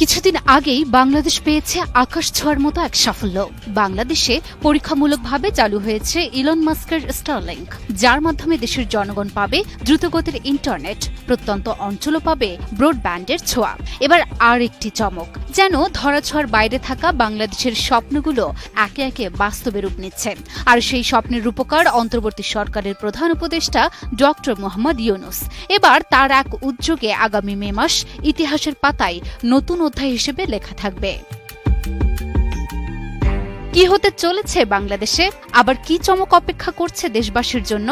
কিছুদিন আগেই বাংলাদেশ পেয়েছে আকাশ ছোঁয়ার মতো এক সাফল্য। বাংলাদেশে পরীক্ষামূলকভাবে চালু হয়েছে ইলন মাস্কের স্টারলিংক যার মাধ্যমে দেশের জনগণ পাবে দ্রুতগতির ইন্টারনেট, প্রত্যন্ত অঞ্চলও পাবে ব্রডব্যান্ডের ছোঁয়া। এবার আর একটি চমক যেন ধরাছোঁয়ার বাইরে থাকা বাংলাদেশের স্বপ্নগুলো একে একে বাস্তবে রূপ নিচ্ছে। আর সেই স্বপ্নের রূপকার অন্তর্বর্তী সরকারের প্রধান উপদেষ্টা ডক্টর মোহাম্মদ ইউনুস। এবার তার এক উদ্যোগে আগামী মে মাস ইতিহাসের পাতায় নতুন অধ্যায় হিসেবে লেখা থাকবে। কি হতে চলেছে বাংলাদেশে? আবার কি চমক অপেক্ষা করছে দেশবাসীর জন্য?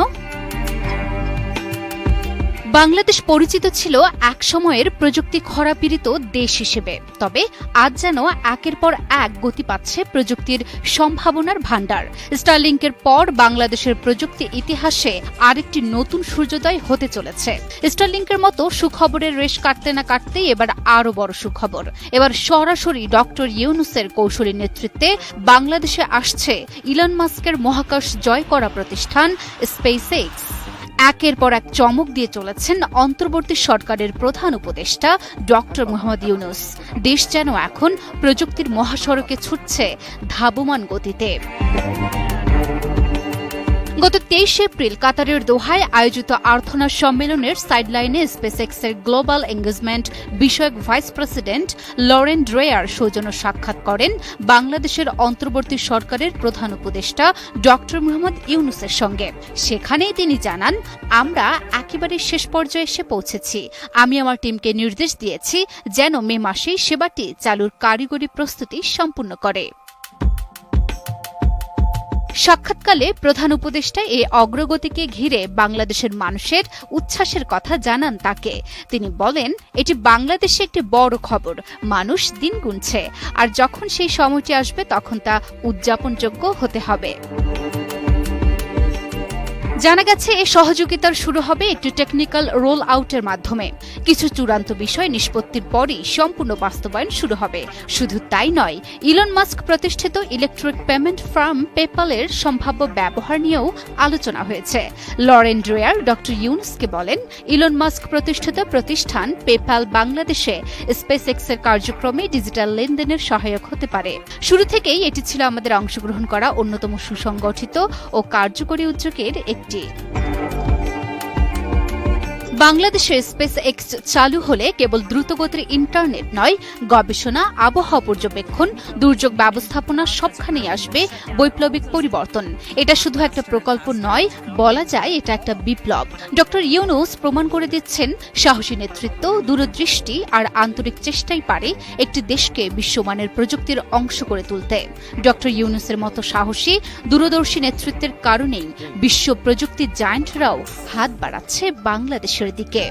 বাংলাদেশ পরিচিত ছিল এক সময়ের প্রযুক্তি খরাপীড়িত দেশ হিসেবে। তবে আজ যেন একের পর এক গতি পাচ্ছে প্রযুক্তির সম্ভাবনার ভাণ্ডার। স্টারলিংকের পর বাংলাদেশের প্রযুক্তি ইতিহাসে আরেকটি নতুন সূর্যোদয় হতে চলেছে। স্টারলিংকের মতো সুখবরের রেশ কাটতে না কাটতেই এবার আরও বড় সুখবর। এবার সরাসরি ডক্টর ইউনুসের কৌশলী নেতৃত্বে বাংলাদেশে আসছে ইলন মাস্কের মহাকাশ জয় করা প্রতিষ্ঠান স্পেস এক্স একের পর এক চমক দিয়ে চলেছেন অন্তর্বর্তী সরকারের প্রধান উপদেষ্টা ডক্টর মোহাম্মদ ইউনুস। দেশ যেন এখন প্রযুক্তির মহাসড়কে ছুটছে ধাবমান গতিতে। গত তেইশ এপ্রিল কাতারের দোহায় আয়োজিত আর্থনা সম্মেলনের সাইডলাইনে স্পেসএক্সের গ্লোবাল এঙ্গেজমেন্ট বিষয়ক ভাইস প্রেসিডেন্ট লরেন ড্রেয়ার সৌজন্য সাক্ষাৎ করেন বাংলাদেশের অন্তর্বর্তী সরকারের প্রধান উপদেষ্টা ডক্টর মোহাম্মদ ইউনুসের সঙ্গে। সেখানেই তিনি জানান, আমরা একেবারে শেষ পর্যায়ে এসে পৌঁছেছি। আমি আমার টিমকে নির্দেশ দিয়েছি যেন মে মাসেই সেবাটি চালুর কারিগরি প্রস্তুতি সম্পূর্ণ করে। সাক্ষাৎকালে প্রধান উপদেষ্টা এই অগ্রগতিকে ঘিরে বাংলাদেশের মানুষের উচ্ছ্বাসের কথা জানান তাকে। তিনি বলেন, এটি বাংলাদেশে একটি বড় খবর। মানুষ দিন গুনছে। আর যখন সেই সময়টি আসবে, তখন তা উদযাপনযোগ্য হতে হবে। জানা গেছে এই সহযোগিতার শুরু হবে একটি টেকনিক্যাল রোল আউটের মাধ্যমে। কিছু চূড়ান্ত বিষয় নিষ্পত্তির পরই সম্পূর্ণ বাস্তবায়ন শুরু হবে। শুধু তাই নয় ইলন মাস্ক প্রতিষ্ঠিত ইলেকট্রিক পেমেন্ট ফার্ম পেপালের সম্ভাব্য ব্যবহার নিয়েও আলোচনা হয়েছে। লরেন ড্রেয়ার, ডক্টর ইউনসকে বলেন ইলন মাস্ক প্রতিষ্ঠিত প্রতিষ্ঠান পেপাল বাংলাদেশে স্পেস এক্সের কার্যক্রমে ডিজিটাল লেনদেনের সহায়ক হতে পারে। শুরু থেকেই এটি ছিল আমাদের অংশগ্রহণ করা অন্যতম সুসংগঠিত ও কার্যকরী উদ্যোগের একটি committee. বাংলাদেশে স্পেস এক্স চালু হলে কেবল দ্রুতগতির ইন্টারনেট নয়, গবেষণা, আবহাওয়া পর্যবেক্ষণ, দুর্যোগ ব্যবস্থাপনা সবখানেই আসবে বৈপ্লবিক পরিবর্তন। এটা শুধু একটা প্রকল্প নয়, বলা যায় এটা একটা বিপ্লব। ডক্টর ইউনুস প্রমাণ করে দিচ্ছেন, সাহসী নেতৃত্ব, দূরদৃষ্টি আর আন্তরিক চেষ্টাই পারে একটি দেশকে বিশ্বমানের প্রযুক্তির অংশ করে তুলতে। ডক্টর ইউনুসের মতো সাহসী, দূরদর্শী নেতৃত্বের কারণেই বিশ্ব প্রযুক্তির জায়ান্টরাও হাত বাড়াচ্ছে বাংলাদেশের শেষের দিকে